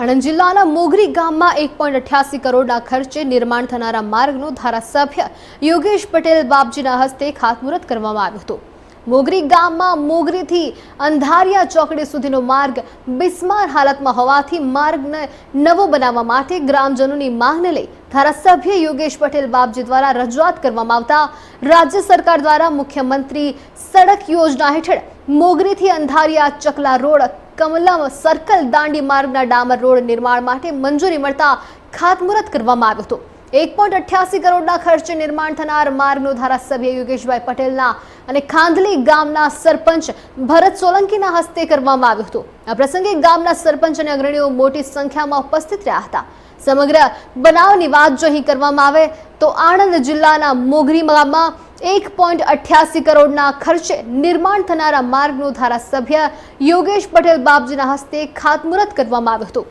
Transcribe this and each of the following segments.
આણંદ જિલ્લાના મોગરી ગામમાં એક પોઈન્ટ અઠ્યાસી કરોડના ખર્ચે નિર્માણ થનારા માર્ગનું ધારાસભ્ય યોગેશ પટેલ બાપજીના હસ્તે ખાતમુહૂર્ત કરવામાં આવ્યું હતું. મોગરી ગામમાં મોગરીથી અંધારિયા ચોકડી સુધીનો માર્ગ બિસ્માર હાલતમાં હોવાથી માર્ગને નવો બનાવવા માટે ગ્રામજનોની માંગને લઈ ધારાસભ્ય યોગેશ પટેલ બાપજી દ્વારા રજૂઆત કરવામાં આવતા રાજ્ય સરકાર દ્વારા મુખ્યમંત્રી સડક યોજના હેઠળ મોગરીથી અંધારિયા ચકલા રોડ કમલમ સર્કલ દાંડી માર્ગના ડામર રોડ નિર્માણ માટે મંજૂરી મળતા ખાતમુહૂર્ત કરવામાં આવ્યું હતું. એક પોઈન્ટ અઠ્યાસી કરોડના ખર્ચે નિર્માણ થનાર માર્ગનું ધારાસભ્ય યોગેશભાઈ પટેલના અને ખાંધલી ગામના સરપંચ ભરત સોલંકીના હસ્તે કરવામાં આવ્યું હતું. આ પ્રસંગે ગામના સરપંચ અને અગ્રણીઓ મોટી સંખ્યામાં ઉપસ્થિત રહ્યા હતા. સમગ્ર બનાવની વાત જો અહીં કરવામાં આવે તો આણંદ જિલ્લાના મોગરી ગામમાં એક પોઈન્ટ અઠ્યાસી કરોડના ખર્ચે નિર્માણ થનારા માર્ગનું ધારાસભ્ય યોગેશ પટેલ બાપજીના હસ્તે ખાતમુહૂર્ત કરવામાં આવ્યું હતું.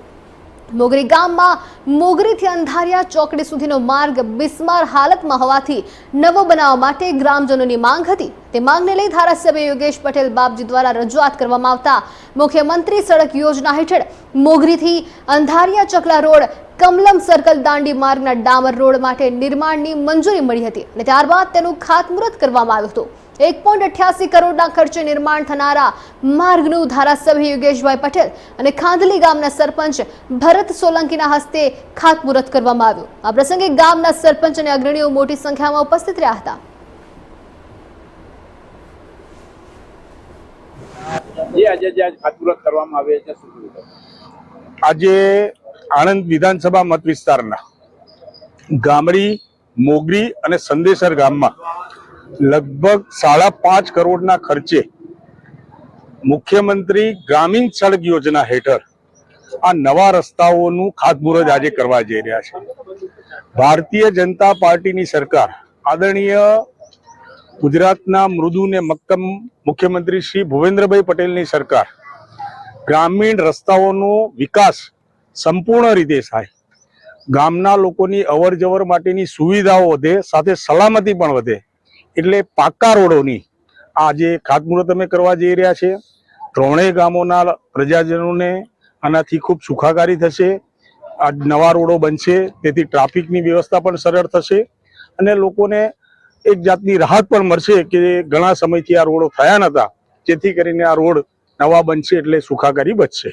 મોગરી ગામમાં મોગરીથી અંધારિયા ચોકડી સુધીનો માર્ગ બિસ્માર હાલતમાં હોવાથી નવો બનાવવા માટે ગ્રામજનોની માંગ હતી. તે માંગને લઈ ધારાસભ્ય યોગેશ પટેલ બાપજી દ્વારા રજૂઆત કરવામાં આવતા મુખ્યમંત્રી સડક યોજના હેઠળ મોગરીથી અંધારિયા ચકલા રોડ કમલમ સર્કલ દાંડી માર્ગના ડામર રોડ માટે નિર્માણની મંજૂરી મળી હતી અને ત્યારબાદ તેનું ખાતમુહૂર્ત કરવામાં આવ્યું હતું. એક પોઈન્ટ અઠ્યાસી કરોડના ખર્ચે નિર્માણ થનારા માર્ગનું ધારાસભ્ય યોગેશભાઈ પટેલ અને ખાંધલી ગામના સરપંચ ભરત સોલંકીના હસ્તે ખાતમુહૂર્ત કરવામાં આવ્યું. આ પ્રસંગે ગામના સરપંચ અને અગ્રણીઓ મોટી સંખ્યામાં ઉપસ્થિત રહ્યા હતા. આજે આણંદ વિધાનસભા મત વિસ્તારના ગામડી, મોગરી અને સંદેશર ગામમાં લગભગ સાડા પાંચ કરોડના ખર્ચે મુખ્યમંત્રી ગ્રામીણ સડક યોજના હેઠળ આ નવા રસ્તાઓનું ખાતમુહૂર્ત આજે કરવા જઈ રહ્યા છે. ભારતીય જનતા પાર્ટીની સરકાર આદરણીય ગુજરાતના મૃદુ ને મક્કમ મુખ્યમંત્રી શ્રી ભૂપેન્દ્રભાઈ પટેલની સરકાર ગ્રામીણ રસ્તાઓનો વિકાસ સંપૂર્ણ રીતે થાય. ગામના લોકોની અવર જવર માટેની સુવિધાઓ વધે, સાથે સલામતી પણ વધે. એટલે પાકા રોડોની આજે ખાતમુહૂર્ત અમે કરવા જઈ રહ્યા છે ત્રણેય ગામોના પ્રજાજનોને આનાથી ખૂબ સુખાકારી થશે. આ નવા રોડો બનશે, તેથી ટ્રાફિકની વ્યવસ્થા પણ સરળ થશે અને લોકોને એક જાતની રાહત પણ મળશે કે ઘણા સમયથી આ રોડો થયા નતા. જેથી કરીને આ રોડ નવા બનશે એટલે સુખાકારી બચશે